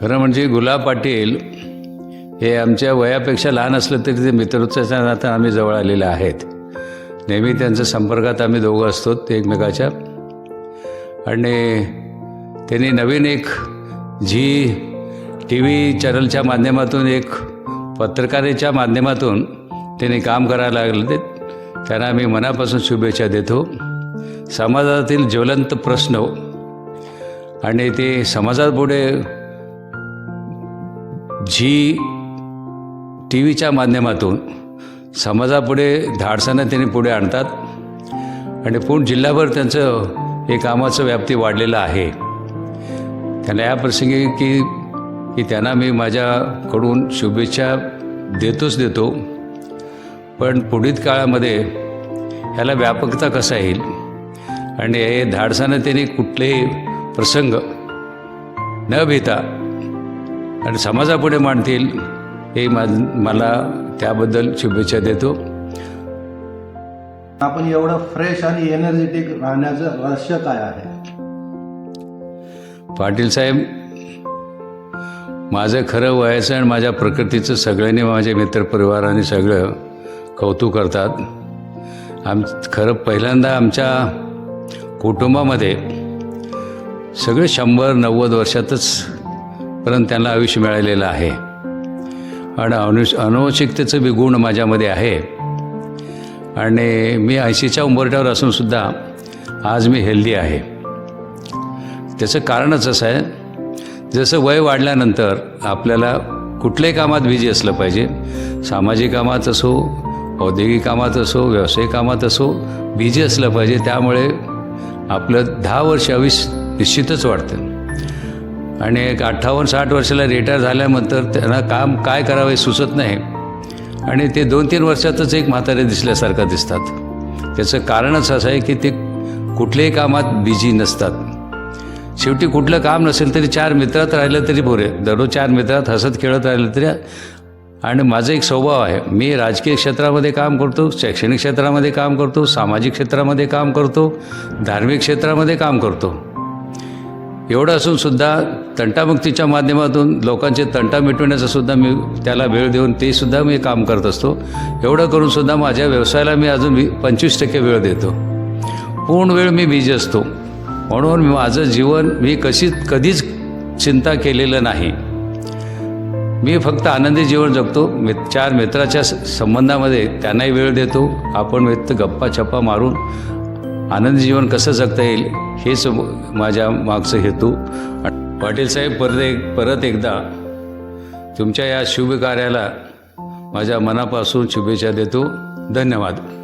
खरं म्हणजे गुलाब पाटील हे आमच्या वयापेक्षा लहान असलं तरी ते मित्रत्वाच्या नातं आम्ही जवळ आलेले आहेत. नेहमी त्यांच्या संपर्कात आम्ही दोघं असतो ते एकमेकाच्या. आणि त्यांनी नवीन एक झी टी व्ही चॅनलच्या माध्यमातून एक पत्रकारेच्या माध्यमातून त्यांनी काम करायला लागले ते. त्यांना आम्ही मनापासून शुभेच्छा देतो. समाजातील ज्वलंत प्रश्न आणि ते समाजापुढे झी टी व्हीच्या माध्यमातून समाजापुढे धाडसानं त्यांनी पुढे आणतात आणि पूर्ण जिल्हाभर त्यांचं हे कामाचं व्याप्ती वाढलेलं आहे. त्यांना या प्रसंगी की की त्यांना मी माझ्याकडून शुभेच्छा देतोच देतो. पण पुढील काळामध्ये ह्याला व्यापकता कसा येईल? आणि हे धाडसानं त्यांनी कुठलेही प्रसंग न भिता आणि समाजापुढे मांडतील हे मा मला त्याबद्दल शुभेच्छा देतो. आपण एवढं फ्रेश आणि एनर्जेटिक राहण्याचं रहस्य काय आहे? पाटील साहेब माझं खरं वयाचं आणि माझ्या प्रकृतीचं सगळ्यांनी माझे मित्रपरिवाराने सगळं कौतुक करतात. आम खरं पहिल्यांदा आमच्या कुटुंबामध्ये सगळे शंभर नव्वद वर्षातच परंतु त्यांना आयुष्य मिळालेलं आहे. आणि अनुष अनुवंशिकतेचं बी गुण माझ्यामध्ये आहे. आणि मी ऐंशीच्या उंबरठ्यावर असूनसुद्धा आज मी हेल्दी आहे. त्याचं कारणच असं आहे जसं वय वाढल्यानंतर आपल्याला कुठल्याही कामात बिझी असलं पाहिजे. सामाजिक कामात असो औद्योगिक कामात असो व्यावसायिक कामात असो बिझी असलं पाहिजे. त्यामुळे आपलं दहा वर्ष आयुष्य निश्चितच वाढतं. आणि एक अठ्ठावन्न साठ वर्षाला रिटायर झाल्यानंतर त्यांना काम काय करावे सुचत नाही. आणि ते दोन तीन वर्षातच एक म्हातारे दिसल्यासारखं दिसतात. त्याचं कारणच असं आहे की ते कुठल्याही कामात बिझी नसतात. शेवटी कुठलं काम नसेल तरी चार मित्रात राहिलं तरी बोरे. दररोज चार मित्रात हसत खेळत राहिलं तरी. आणि माझा एक स्वभाव आहे. मी राजकीय क्षेत्रामध्ये काम करतो शैक्षणिक क्षेत्रामध्ये काम करतो सामाजिक क्षेत्रामध्ये काम करतो धार्मिक क्षेत्रामध्ये काम करतो. एवढं असून सुद्धा तंटामुक्तीच्या माध्यमातून लोकांचे तंटा मिटवण्याचा सुद्धा मी त्याला वेळ देऊन ते सुद्धा मी काम करत असतो. एवढं करून सुद्धा माझ्या व्यवसायाला मी अजून वी पंचवीस टक्के वेळ देतो. पूर्ण वेळ मी बिझी असतो. म्हणून माझं जीवन मी कशीच कधीच चिंता केलेलं नाही. मी फक्त आनंदी जीवन जगतो. मि चार मित्राच्या स- संबंधामध्ये त्यांनाही वेळ देतो. आपण मित्र गप्पा छप्पा मारून आनंदी जीवन कसं जगता येईल हेच माझ्या मागचं हेतू. पाटील साहेब परत एक परत एकदा तुमच्या या शुभ कार्याला माझ्या मनापासून शुभेच्छा देतो. धन्यवाद.